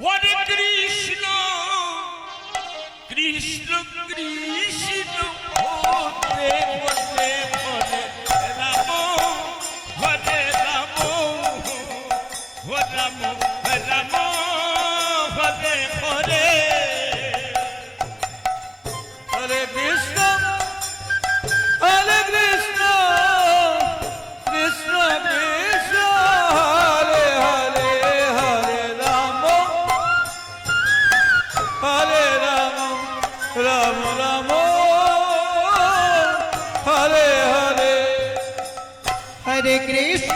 হরে কৃষ্ণ কৃষ্ণ কৃষ্ণ হরে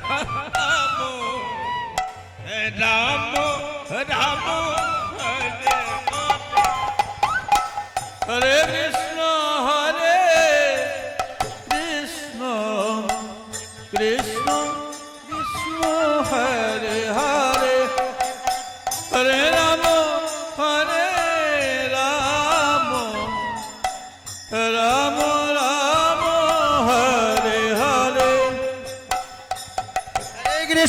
রাম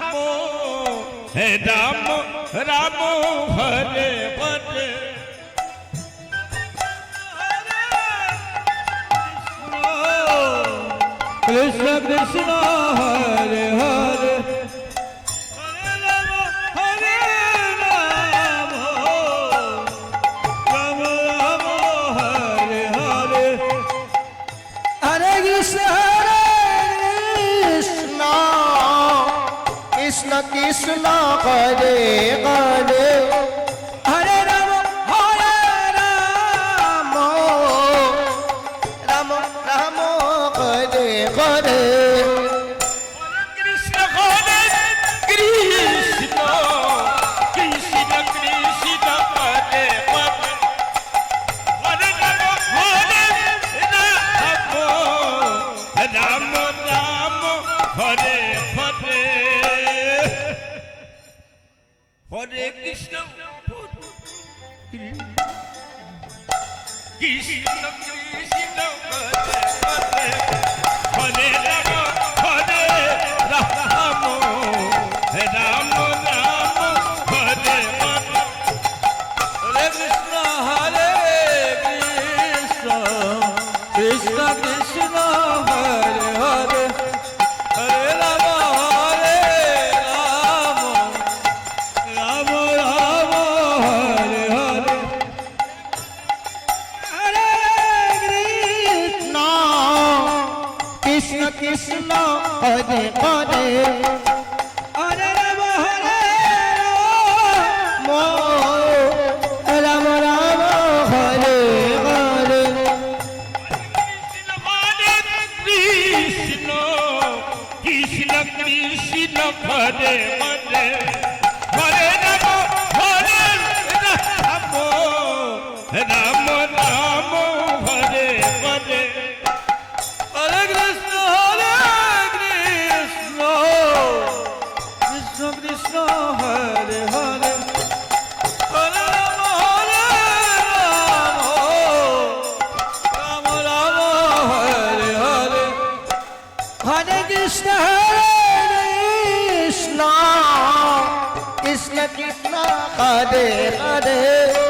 রামো হে রাম রাম হরে বলে কৃষ্ণ কৃষ্ণ হরে C'est la nom. Krishna Hare Hare ade ade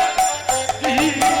Hey.